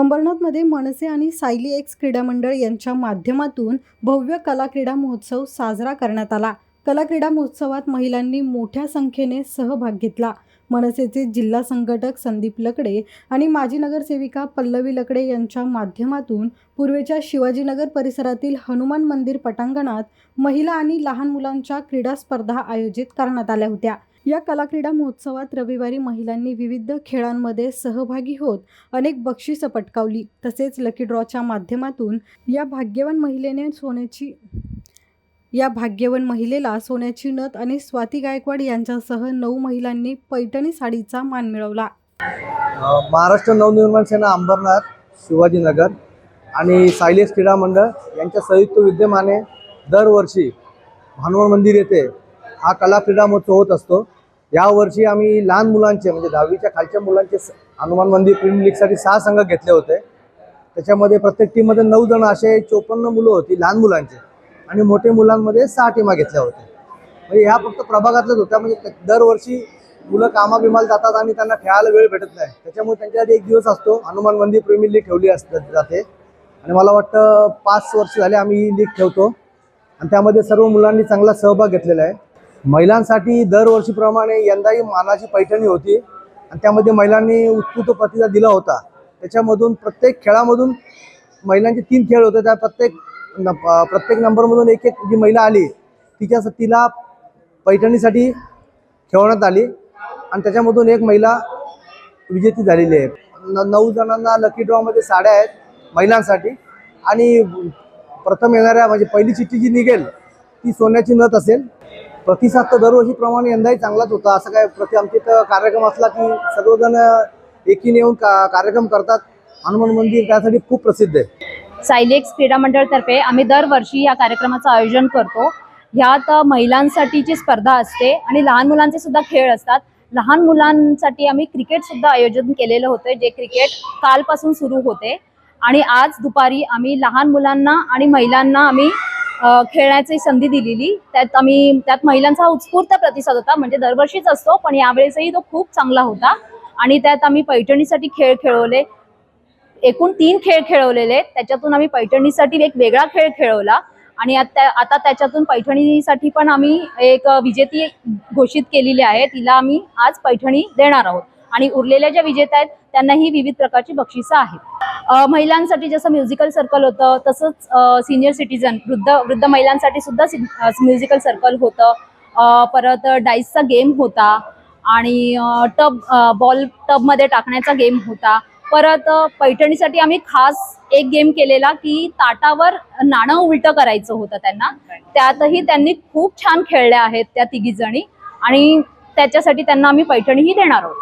अंबरनाथमध्ये मनसे आणि सायली एक्स क्रीडा मंडळ यांच्या माध्यमातून भव्य कला क्रीडा महोत्सव साजरा करण्यात आला. कला क्रीडा महोत्सवात महिलांनी मोठ्या संख्येने सहभाग घेतला. मनसेचे जिल्हा संघटक संदीप लकडे आणि माजी नगरसेविका पल्लवी लकडे यांच्या माध्यमातून पूर्वेच्या शिवाजीनगर परिसरातील हनुमान मंदिर पटांगणात महिला आणि लहान मुलांच्या क्रीडा स्पर्धा आयोजित करण्यात आल्या होत्या. या कला क्रीडा महोत्सवात रविवारी महिलांनी विविध खेळांमध्ये सहभागी होत अनेक बक्षिसं पटकावली. तसेच लकी ड्रॉच्या माध्यमातून या भाग्यवान महिलेने सोन्याची या भाग्यवान महिलेला सोन्याची नथ आणि स्वाती गायकवाड यांच्यासह नऊ महिलांनी पैठणी साडीचा मान मिळवला. महाराष्ट्र नवनिर्माण सेना अंबरनाथ शिवाजीनगर आणि सायलेस क्रीडा मंडळ यांच्या संयुक्त विद्यमाने दरवर्षी भानवड मंदिर येथे हा कला क्रीडा महोत्सव होत असतो. यावर्षी आम्ही लहान मुलांचे म्हणजे दहावीच्या खालच्या मुलांचे स- हनुमान मंदिर प्रीमियर लीगसाठी सहा संघ घेतले होते. त्याच्यामध्ये प्रत्येक टीममध्ये नऊ जण असे चोपन्न मुलं होती लहान मुलांचे. आणि मोठे मुलांमध्ये सहा टीमा घेतल्या होत्या. म्हणजे ह्या फक्त प्रभागातल्याच होत्या. म्हणजे दरवर्षी मुलं कामाबिमाला जातात आणि त्यांना खेळायला वेळ भेटत नाही. त्याच्यामुळे त्यांच्यासाठी एक दिवस असतो. हनुमान मंदिर प्रीमियर लीग ठेवली अस जाते. आणि मला वाटतं पाच वर्ष झाले आम्ही ही लीग ठेवतो. आणि त्यामध्ये सर्व मुलांनी चांगला सहभाग घेतलेला आहे. महिलांसाठी दरवर्षीप्रमाणे यंदाही मानाची पैठणी होती आणि त्यामध्ये महिलांनी उत्स्फूर्त प्रतिसाद दिला होता. त्याच्यामधून प्रत्येक खेळामधून महिलांचे तीन खेळ होते. त्या प्रत्येक न- प्रत्येक नंबरमधून एक एक जी महिला आली तिच्या तिला पैठणीसाठी ठेवण्यात आली आणि त्याच्यामधून एक महिला विजेती झालेली आहे. न- नऊ जणांना लकी ड्रॉमध्ये साड्या आहेत महिलांसाठी आणि प्रथम येणाऱ्या म्हणजे पहिली चिठ्ठी जी निघेल ती सोन्याची नथ असेल. प्रतिसाद तर दरवर्षीप्रमाणे यंदाही चांगलाच होता. असं काय प्रति आमच्या इथं कार्यक्रम असला की सर्वजण एकीने येऊन का कार्यक्रम करतात. हनुमान मंदिर त्यासाठी खूप प्रसिद्ध आहे. सायलेक्स क्रीडा मंडळतर्फे आम्ही दरवर्षी या कार्यक्रमाचं आयोजन करतो. ह्यात महिलांसाठीची स्पर्धा असते आणि लहान मुलांचे सुद्धा खेळ असतात. लहान मुलांसाठी आम्ही क्रिकेट सुद्धा आयोजन केलेलं होतं जे क्रिकेट कालपासून सुरू होते. आणि आज दुपारी आम्ही लहान मुलांना आणि महिलांना आम्ही खेळण्याची संधी दिलेली. त्यात आम्ही त्यात महिलांचा उत्स्फूर्त प्रतिसाद होता. म्हणजे दरवर्षीच असतो पण यावेळेसही तो खूप चांगला होता. आणि त्यात आम्ही पैठणीसाठी खेळ खेळवले. एकूण तीन खेळ खेळवलेले. त्याच्यातून आम्ही पैठणीसाठी एक वेगळा खेळ खेळवला. आणि आता आता त्याच्यातून पैठणीसाठी पण आम्ही एक विजेती घोषित केलेली आहे. तिला आम्ही आज पैठणी देणार आहोत. आणि उरलेल्या ज्या विजेत्या आहेत त्यांनाही विविध प्रकारची बक्षिसं आहेत. महिलांसाठी जसं म्युझिकल सर्कल होतं तसंच सिनियर सिटीजन वृद्ध वृद्ध महिलांसाठी सुद्धा म्युझिकल सर्कल होतं. परत डाईसचा गेम होता आणि टब बॉल टबमध्ये टाकण्याचा गेम होता. परत पैठणीसाठी आम्ही खास एक गेम केलेला की ताटावर नाणं उलटं करायचं होतं त्यांना. त्यातही त्यांनी खूप छान खेळल्या आहेत त्या तिघी जणी आणि त्याच्यासाठी त्यांना आम्ही पैठणीही देणार आहोत.